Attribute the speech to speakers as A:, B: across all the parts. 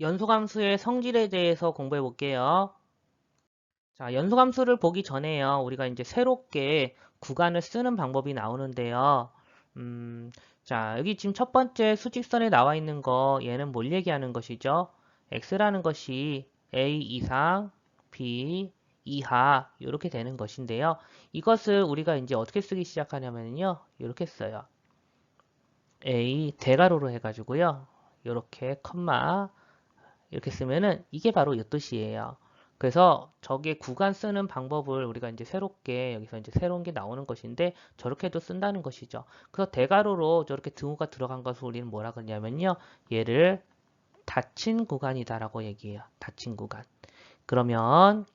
A: 연소함수의 성질에 대해서 공부해 볼게요. 자, 연소함수를 보기 전에요. 우리가 이제 새롭게 구간을 쓰는 방법이 나오는데요. 음, 자, 여기 지금 첫 번째 수직선에 나와 있는 거, 얘는 뭘 얘기하는 것이죠? x라는 것이 a 이상, b 이하, 이렇게 되는 것인데요. 이것을 우리가 이제 어떻게 쓰기 시작하냐면요. 이렇게 써요. a 대괄호로 해가지고요. 이렇게 컴마 이렇게 쓰면은 이게 바로 이 뜻이에요. 그래서 저게 구간 쓰는 방법을 우리가 이제 새롭게 여기서 이제 새로운 게 나오는 것인데 저렇게도 쓴다는 것이죠. 그래서 대괄호로 저렇게 등호가 들어간 것을 우리는 뭐라 그러냐면요. 얘를 닫힌 구간이다라고 얘기해요. 닫힌 구간. 그러면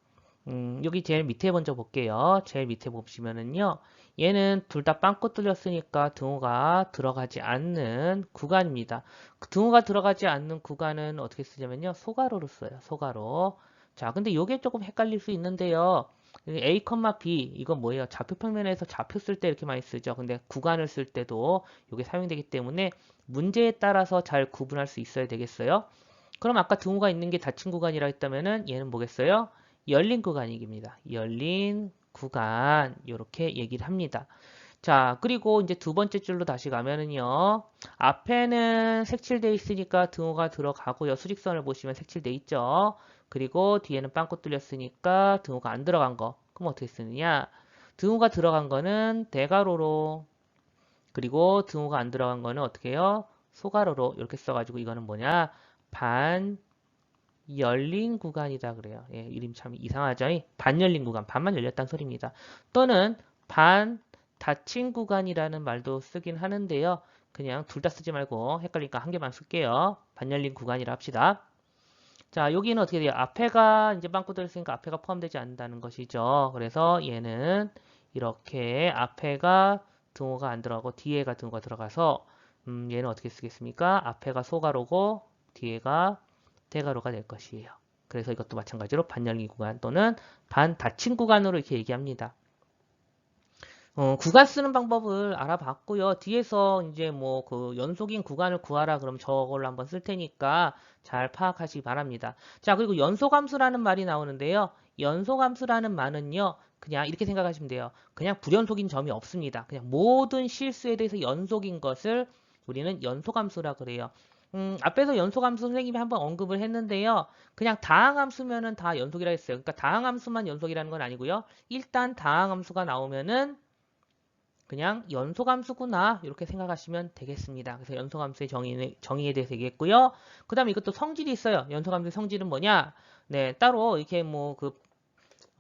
A: 음, 여기 제일 밑에 먼저 볼게요. 제일 밑에 보시면은요. 얘는 둘 다 빵꾸 뚫렸으니까 등호가 들어가지 않는 구간입니다. 그 등호가 들어가지 않는 구간은 어떻게 쓰냐면요. 소가로로 써요. 소가로. 자, 근데 이게 조금 헷갈릴 수 있는데요. A, B 이건 뭐예요? 좌표 평면에서 좌표 쓸 때 이렇게 많이 쓰죠. 근데 구간을 쓸 때도 이게 사용되기 때문에 문제에 따라서 잘 구분할 수 있어야 되겠어요. 그럼 아까 등호가 있는 게 닫힌 구간이라 했다면은 얘는 뭐겠어요? 열린 구간입니다. 열린 구간 이렇게 얘기를 합니다. 자 그리고 이제 두 번째 줄로 다시 가면은요. 앞에는 색칠돼 있으니까 등호가 들어가고요. 수직선을 보시면 색칠돼 있죠. 그리고 뒤에는 빵꾸 뚫렸으니까 등호가 안 들어간 거. 그럼 어떻게 쓰느냐? 등호가 들어간 거는 대괄호로. 그리고 등호가 안 들어간 거는 어떻게 해요? 소괄호로. 이렇게 써가지고 이거는 뭐냐? 반 열린 구간이다 그래요. 예, 이름 참 이상하죠? 반 열린 구간, 반만 열렸다는 소리입니다. 또는 반 닫힌 구간이라는 말도 쓰긴 하는데요. 그냥 둘 다 쓰지 말고 헷갈리니까 한 개만 쓸게요. 반 열린 구간이라 합시다. 자, 여기는 어떻게 돼요? 앞에가 이제 빵꾸 들었으니까 앞에가 포함되지 않는다는 것이죠. 그래서 얘는 이렇게 앞에가 등호가 안 들어가고 뒤에가 등호가 들어가서 음, 얘는 어떻게 쓰겠습니까? 앞에가 소가로고 뒤에가 대괄호가 될 것이에요. 그래서 이것도 마찬가지로 반열기 구간 또는 반 닫힌 구간으로 이렇게 얘기합니다. 어, 구간 쓰는 방법을 알아봤고요. 뒤에서 이제 뭐 그 연속인 구간을 구하라 그러면 저걸로 한번 쓸 테니까 잘 파악하시기 바랍니다. 자, 그리고 연속함수라는 말이 나오는데요. 연속함수라는 말은요. 그냥 이렇게 생각하시면 돼요. 그냥 불연속인 점이 없습니다. 그냥 모든 실수에 대해서 연속인 것을 우리는 연속함수라 그래요. 음, 앞에서 연속함수 선생님이 한번 언급을 했는데요. 그냥 다항함수면은 다 연속이라 했어요. 그러니까 다항함수만 연속이라는 건 아니고요. 일단 다항함수가 나오면은 그냥 연속함수구나 이렇게 생각하시면 되겠습니다. 그래서 연속함수의 정의, 정의에 대해서 얘기했고요. 그 다음에 이것도 성질이 있어요. 연속함수의 성질은 뭐냐? 네, 따로 이렇게 뭐 그,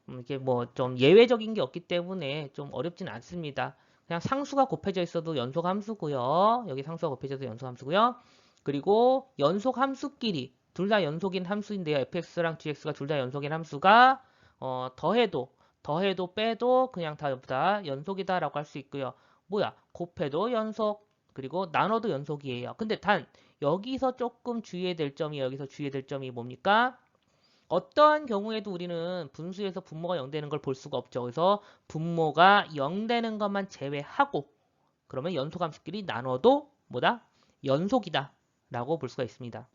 A: 음, 이게 뭐 좀 예외적인 게 없기 때문에 좀 어렵진 않습니다. 그냥 상수가 곱해져 있어도 연속함수고요. 여기 상수가 곱해져도 연속함수고요. 그리고 연속 함수끼리 둘 다 연속인 함수인데요. fx랑 gx가 둘 다 연속인 함수가 어, 더해도 더해도 빼도 그냥 다, 다 연속이다라고 할 수 있고요. 뭐야? 곱해도 연속 그리고 나눠도 연속이에요. 근데 단 여기서 조금 주의해야 될 점이 여기서 주의해야 될 점이 뭡니까? 어떠한 경우에도 우리는 분수에서 분모가 0 되는 걸 볼 수가 없죠. 그래서 분모가 0 되는 것만 제외하고 그러면 연속함수끼리 나눠도 뭐다? 연속이다. 라고 볼 수가 있습니다.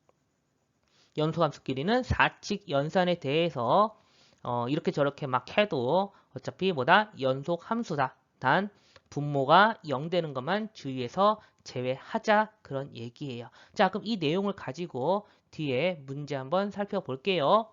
A: 연소함수끼리는 사칙 연산에 대해서 어, 이렇게 저렇게 막 해도 어차피 뭐다 연속 함수다. 단 분모가 0 되는 것만 주의해서 제외하자 그런 얘기예요. 자 그럼 이 내용을 가지고 뒤에 문제 한번 살펴볼게요.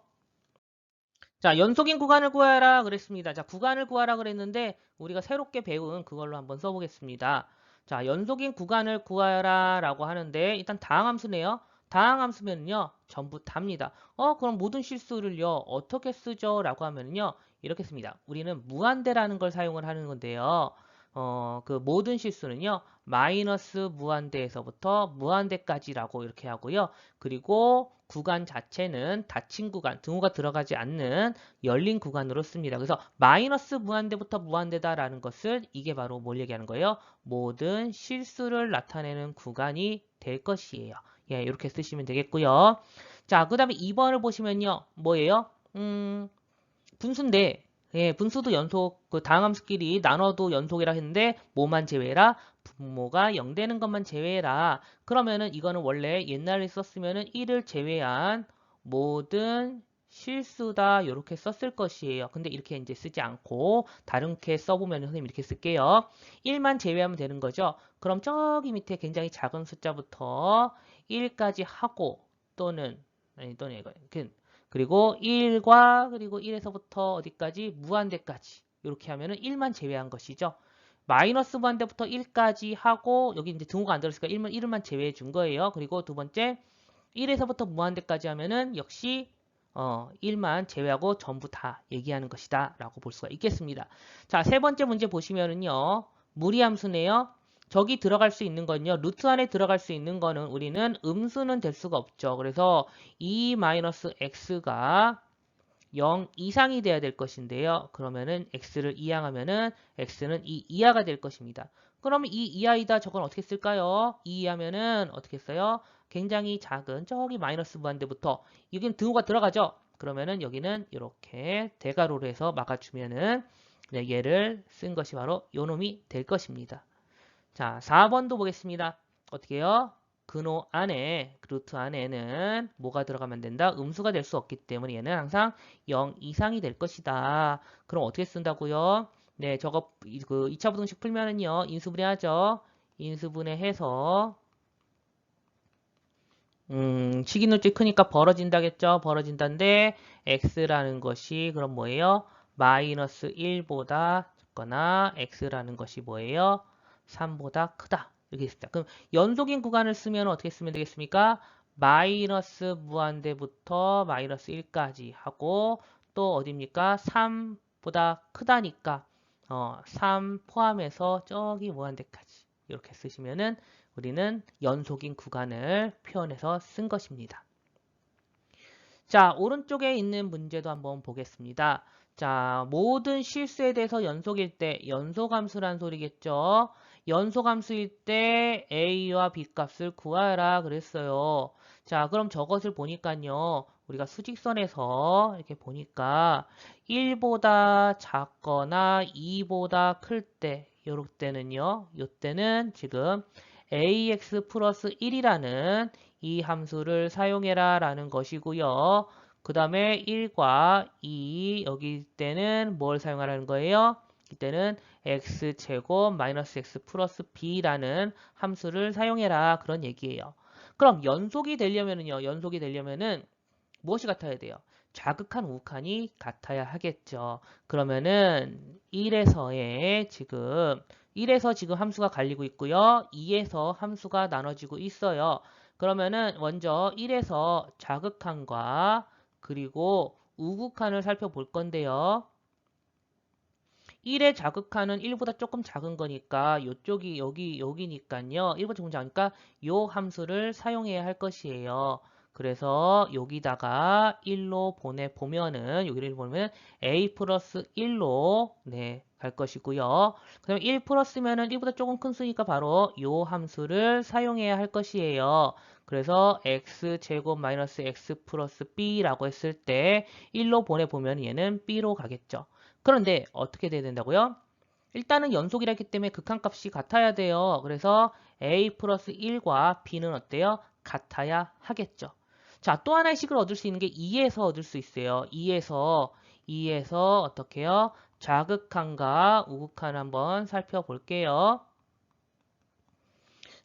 A: 자 연속인 구간을 구하라 그랬습니다. 자 구간을 구하라 그랬는데 우리가 새롭게 배운 그걸로 한번 써보겠습니다. 자, 연속인 구간을 구하라 라고 하는데 일단 다항 함수네요. 다항 함수면요. 전부 답니다. 어, 그럼 모든 실수를요. 어떻게 쓰죠? 라고 하면요. 이렇게 씁니다. 우리는 무한대라는 걸 사용을 하는 건데요. 어, 그 모든 실수는요. 마이너스 무한대에서부터 무한대까지라고 이렇게 하고요. 그리고 구간 자체는 닫힌 구간, 등호가 들어가지 않는 열린 구간으로 씁니다. 그래서 마이너스 무한대부터 무한대다라는 것을 이게 바로 뭘 얘기하는 거예요? 모든 실수를 나타내는 구간이 될 것이에요. 예, 이렇게 쓰시면 되겠고요. 자, 그 다음에 2번을 보시면요. 뭐예요? 음, 분수인데 예, 분수도 연속, 그 다항함수끼리 나눠도 연속이라 했는데 뭐만 제외라 분모가 0 되는 것만 제외해라. 그러면은 이거는 원래 옛날에 썼으면은 1을 제외한 모든 실수다 이렇게 썼을 것이에요. 근데 이렇게 이제 쓰지 않고 다른게 써보면 선생님 이렇게 쓸게요. 1만 제외하면 되는 거죠. 그럼 저기 밑에 굉장히 작은 숫자부터 1까지 하고 또는 아니 또는 이거 그, 그리고 1과 그리고 1에서부터 어디까지 무한대까지 이렇게 하면은 1만 제외한 것이죠. 마이너스 무한대부터 1까지 하고 여기 이제 등호가 안 들었으니까 1만 1만 제외해 준 거예요. 그리고 두 번째 1에서부터 무한대까지 하면은 역시 어, 1만 제외하고 전부 다 얘기하는 것이다 라고 볼 수가 있겠습니다. 자, 세 번째 문제 보시면은요. 무리함수네요. 저기 들어갈 수 있는 건요. 루트 안에 들어갈 수 있는 거는 우리는 음수는 될 수가 없죠. 그래서 2-x가 0 이상이 돼야 될 것인데요. 그러면은 x를 이항하면은 x는 2 이하가 될 것입니다. 그러면 2 이하이다 저건 어떻게 쓸까요? 2 이하면은 어떻게 써요? 굉장히 작은 저기 마이너스 무한대부터 여기는 등호가 들어가죠. 그러면은 여기는 이렇게 대괄호로 해서 막아주면은 네, 얘를 쓴 것이 바로 요 놈이 될 것입니다. 자, 4번도 보겠습니다. 어떻게 해요? 근호 안에, 루트 안에는 뭐가 들어가면 된다? 음수가 될 수 없기 때문에 얘는 항상 0 이상이 될 것이다. 그럼 어떻게 쓴다고요? 네, 저거 그 2차 부등식 풀면은요. 인수분해하죠. 인수분해해서 음, 식인물질 크니까 벌어진다겠죠? 벌어진다인데 x라는 것이 그럼 뭐예요? 마이너스 1보다 작거나 x라는 것이 뭐예요? 3보다 크다. 이렇게 있습니다. 그럼 연속인 구간을 쓰면 어떻게 쓰면 되겠습니까? 마이너스 무한대부터 마이너스 1까지 하고 또 어딥니까? 3보다 크다니까 어, 3 포함해서 저기 무한대까지 이렇게 쓰시면은 우리는 연속인 구간을 표현해서 쓴 것입니다. 자, 오른쪽에 있는 문제도 한번 보겠습니다. 자, 모든 실수에 대해서 연속일 때 연속함수란 소리겠죠. 연속함수일 때 a와 b 값을 구하라 그랬어요. 자, 그럼 저것을 보니까요. 우리가 수직선에서 이렇게 보니까 1보다 작거나 2보다 클 때, 요럴 때는요. 요때는 지금 ax 플러스 1이라는 이 함수를 사용해라 라는 것이고요. 그 다음에 1과 2 여기 때는 뭘 사용하라는 거예요? 이때는 x제곱 마이너스 x 플러스 b라는 함수를 사용해라 그런 얘기예요. 그럼 연속이 되려면은요. 연속이 되려면은 무엇이 같아야 돼요? 자극한 우극한이 같아야 하겠죠. 그러면은 1에서의 지금 1에서 지금 함수가 갈리고 있고요. 2에서 함수가 나눠지고 있어요. 그러면은 먼저 1에서 자극한과 그리고 우극한을 살펴볼 건데요. 1의 자극한은 1보다 조금 작은 거니까 이쪽이 여기 여기니까요. 1보다 조금 작으니까 이 함수를 사용해야 할 것이에요. 그래서 여기다가 1로 보내 보면은 여기를 보면 a 플러스 1로 네, 갈 것이고요. 그다음에 1 플러스면은 1보다 조금 큰 수니까 바로 이 함수를 사용해야 할 것이에요. 그래서 x 제곱 마이너스 x 플러스 b라고 했을 때 1로 보내 보면 얘는 b로 가겠죠. 그런데 어떻게 돼야 된다고요? 일단은 연속이라 했기 때문에 극한값이 같아야 돼요. 그래서 a 플러스 1과 b는 어때요? 같아야 하겠죠. 자, 또 하나의 식을 얻을 수 있는 게 2에서 얻을 수 있어요. 2에서 2에서 어떻게 해요? 자극한과 우극한 한번 살펴볼게요.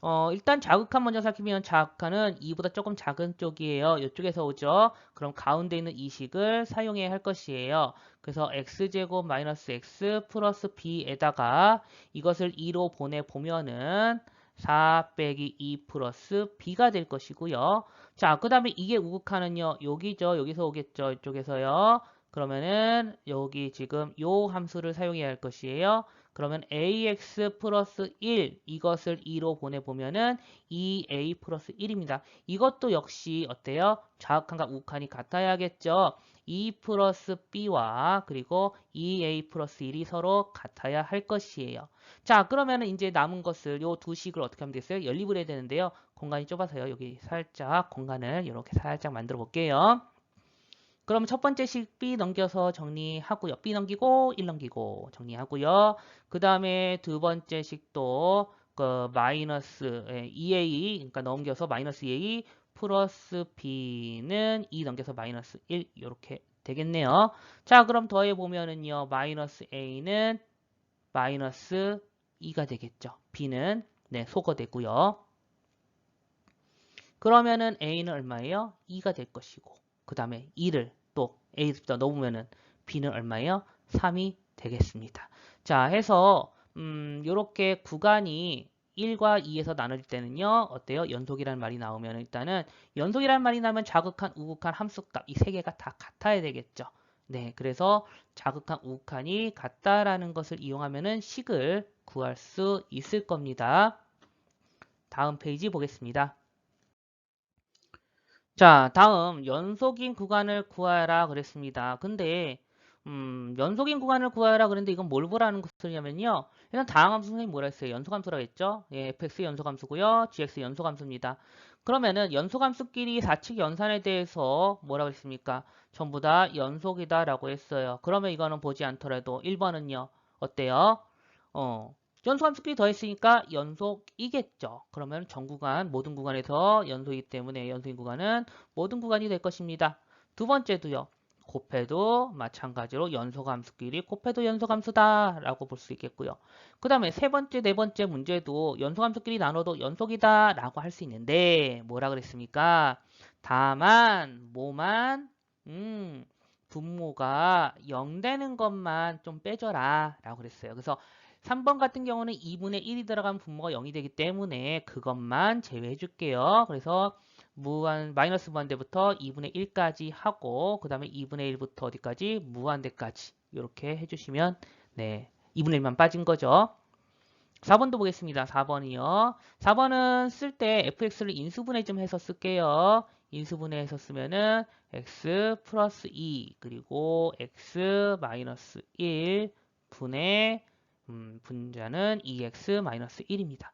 A: 어, 일단 자극한 먼저 살피면 자극한은 2보다 조금 작은 쪽이에요. 이쪽에서 오죠. 그럼 가운데 있는 이 식을 사용해야 할 것이에요. 그래서 x제곱 마이너스 x 플러스 b에다가 이것을 2로 보내보면은 4 빼기 2 플러스 b가 될 것이고요. 자, 그 다음에 이게 우극하는요. 여기죠. 여기서 오겠죠. 이쪽에서요. 그러면은 여기 지금 요 함수를 사용해야 할 것이에요. 그러면 ax 플러스 1 이것을 2로 보내보면은 2a 플러스 1입니다. 이것도 역시 어때요? 자극한과 우극한이 같아야겠죠. 2 플러스 b와 그리고 2a 플러스 1이 서로 같아야 할 것이에요. 자 그러면은 이제 남은 것을 요 두 식을 어떻게 하면 되겠어요? 연립을 해야 되는데요. 공간이 좁아서요. 여기 살짝 공간을 이렇게 살짝 만들어 볼게요. 그럼 첫 번째 식 B 넘겨서 정리하고요. B 넘기고 1 넘기고 정리하고요. 그 다음에 두 번째 식도 그 마이너스 예, 2a 그러니까 넘겨서 마이너스 2a 플러스 b는 2 넘겨서 마이너스 1 이렇게 되겠네요. 자 그럼 더해 보면은요 마이너스 a는 마이너스 2가 되겠죠. b는 네 소거 되고요. 그러면은 a는 얼마예요? 2가 될 것이고 그 다음에 2를 또 a부터 넣으면은 b는 얼마예요? 3이 되겠습니다. 자 해서 음, 요렇게 구간이 1과 2에서 나눠질 때는요. 어때요? 연속이라는 말이 나오면 일단은 연속이라는 말이 나면 자극한, 우극한, 함수값 이 세 개가 다 같아야 되겠죠. 네, 그래서 자극한, 우극한이 같다라는 것을 이용하면은 식을 구할 수 있을 겁니다. 다음 페이지 보겠습니다. 자, 다음 연속인 구간을 구하라 그랬습니다. 근데 음, 연속인 구간을 구하라 그랬는데 이건 뭘 보라는 소리냐면요. 일단 다항함수 선생님이 뭐라 했어요? 연속함수라고 했죠? 예, fx 연속함수고요. gx 연속함수입니다. 그러면은 연속함수끼리 사칙 연산에 대해서 뭐라고 했습니까? 전부 다 연속이다라고 했어요. 그러면 이거는 보지 않더라도 1번은요. 어때요? 어, 연속함수끼리 더했으니까 연속이겠죠. 그러면 전 구간, 모든 구간에서 연속이기 때문에 연속인 구간은 모든 구간이 될 것입니다. 두 번째도요. 곱해도 마찬가지로 연속함수끼리 곱해도 연속함수다 라고 볼 수 있겠고요. 그 다음에 세 번째, 네 번째 문제도 연속함수끼리 나눠도 연속이다 라고 할 수 있는데 뭐라 그랬습니까? 다만 뭐만 음, 분모가 0 되는 것만 좀 빼줘라 라고 그랬어요. 그래서 3번 같은 경우는 2분의 1이 들어간 분모가 0이 되기 때문에 그것만 제외해 줄게요. 그래서 무한 마이너스 무한대부터 2분의 1까지 하고 그 다음에 2분의 1부터 어디까지 무한대까지 이렇게 해주시면 네 2분의 1만 빠진 거죠. 4번도 보겠습니다. 4번이요. 4번은 쓸 때 fx를 인수분해 좀 해서 쓸게요. 인수분해해서 쓰면은 x 플러스 2 그리고 x 마이너스 1 분의 음, 분자는 2x 마이너스 1입니다.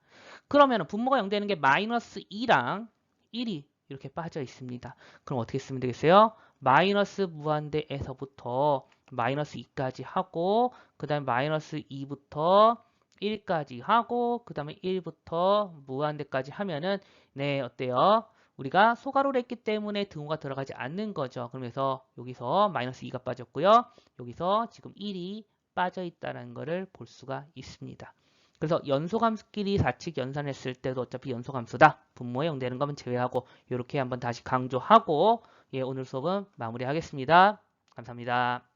A: 그러면 분모가 0 되는 게 마이너스 2랑 1이 이렇게 빠져 있습니다. 그럼 어떻게 쓰면 되겠어요? 마이너스 무한대에서부터 마이너스 2까지 하고 그 다음에 마이너스 2부터 1까지 하고 그 다음에 1부터 무한대까지 하면은 네 어때요? 우리가 소가로를 했기 때문에 등호가 들어가지 않는 거죠. 그러면서 여기서 마이너스 2가 빠졌고요. 여기서 지금 1이 빠져 있다는 것을 볼 수가 있습니다. 그래서 연소함수끼리 사칙 연산했을 때도 어차피 연소함수다. 분모에 영되는 거면 제외하고 이렇게 한번 다시 강조하고 예, 오늘 수업은 마무리하겠습니다. 감사합니다.